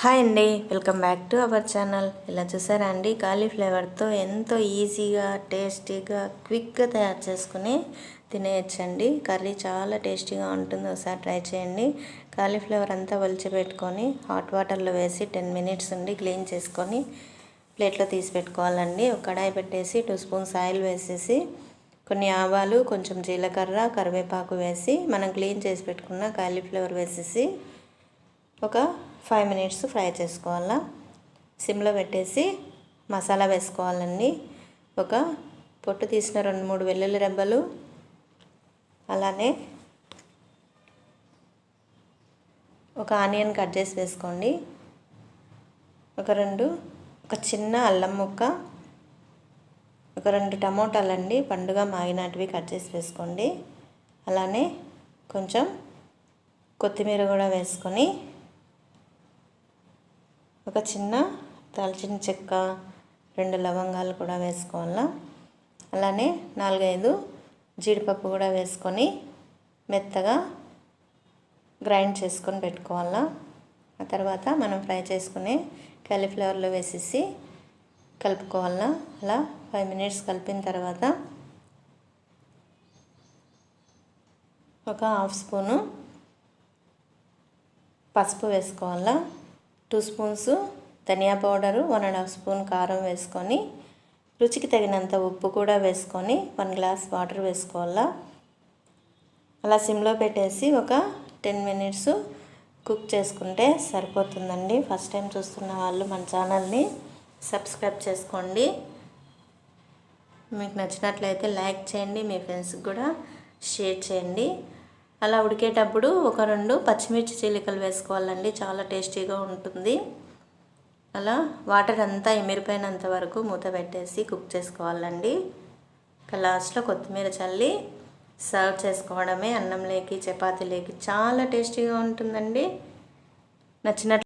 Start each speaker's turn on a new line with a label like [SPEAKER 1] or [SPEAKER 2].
[SPEAKER 1] Hi అండి welcome back to our channel. ఇలా చూసారా అండి? కాలీఫ్లేవర్తో ఎంతో ఈజీగా టేస్టీగా క్విక్గా తయారు చేసుకుని తినేయచ్చండి. కర్రీ చాలా టేస్టీగా ఉంటుంది. ఒకసారి ట్రై చేయండి. కాలీఫ్లవర్ అంతా పెట్టుకొని హాట్ వాటర్లో వేసి టెన్ మినిట్స్ ఉండి క్లీన్ చేసుకొని ప్లేట్లో తీసి పెట్టుకోవాలండి. ఒక కడాయి పెట్టేసి టూ స్పూన్స్ ఆయిల్ వేసేసి కొన్ని ఆవాలు కొంచెం జీలకర్ర కరివేపాకు వేసి మనం క్లీన్ చేసి పెట్టుకున్న కాలీఫ్లవర్ వేసేసి ఒక ఫైవ్ మినిట్స్ ఫ్రై చేసుకోవాలా? సిమ్లో పెట్టేసి మసాలా వేసుకోవాలండి. ఒక పొట్టు తీసిన రెండు మూడు వెల్లుల్లి రెబ్బలు అలానే ఒక ఆనియన్ కట్ చేసి వేసుకోండి. ఒక రెండు ఒక చిన్న అల్లం ముక్క ఒక రెండు టమోటాలండి పండుగ మాగినాటివి కట్ చేసి వేసుకోండి. అలానే కొంచెం కొత్తిమీర కూడా వేసుకొని ఒక చిన్న దాల్చిన చెక్క రెండు లవంగాలు కూడా వేసుకోవాలా? అలానే నాలుగైదు జీడిపప్పు కూడా వేసుకొని మెత్తగా గ్రైండ్ చేసుకొని పెట్టుకోవాలా? ఆ తర్వాత మనం ఫ్రై చేసుకునే కాలీఫ్లవర్లో వేసేసి కలుపుకోవాలా? అలా ఫైవ్ మినిట్స్ కలిపిన తర్వాత ఒక హాఫ్ స్పూను పసుపు వేసుకోవాలా? Two spoons dhaniya powder one and half spoon కారం వేసుకొని రుచికి తగినంత ఉప్పు కూడా వేసుకొని వన్ గ్లాస్ వాటర్ వేసుకోవాలా? అలా సిమ్లో పెట్టేసి ఒక టెన్ మినిట్స్ కుక్ చేసుకుంటే సరిపోతుందండి. ఫస్ట్ టైం చూస్తున్న వాళ్ళు మన ఛానల్ని సబ్స్క్రైబ్ చేసుకోండి. మీకు నచ్చినట్లయితే లైక్ చేయండి మీ ఫ్రెండ్స్కి కూడా షేర్ చేయండి. అలా ఉడికేటప్పుడు ఒక రెండు పచ్చిమిర్చి చీలికలు వేసుకోవాలండి. చాలా టేస్టీగా ఉంటుంది. అలా వాటర్ అంతా ఎమిరిపోయినంత వరకు మూత పెట్టేసి కుక్ చేసుకోవాలండి. ఇక లాస్ట్లో కొత్తిమీర చల్లి సర్వ్ చేసుకోవడమే అన్నం లేకి చపాతీ లేకి చాలా టేస్టీగా ఉంటుందండి. నచ్చినట్లు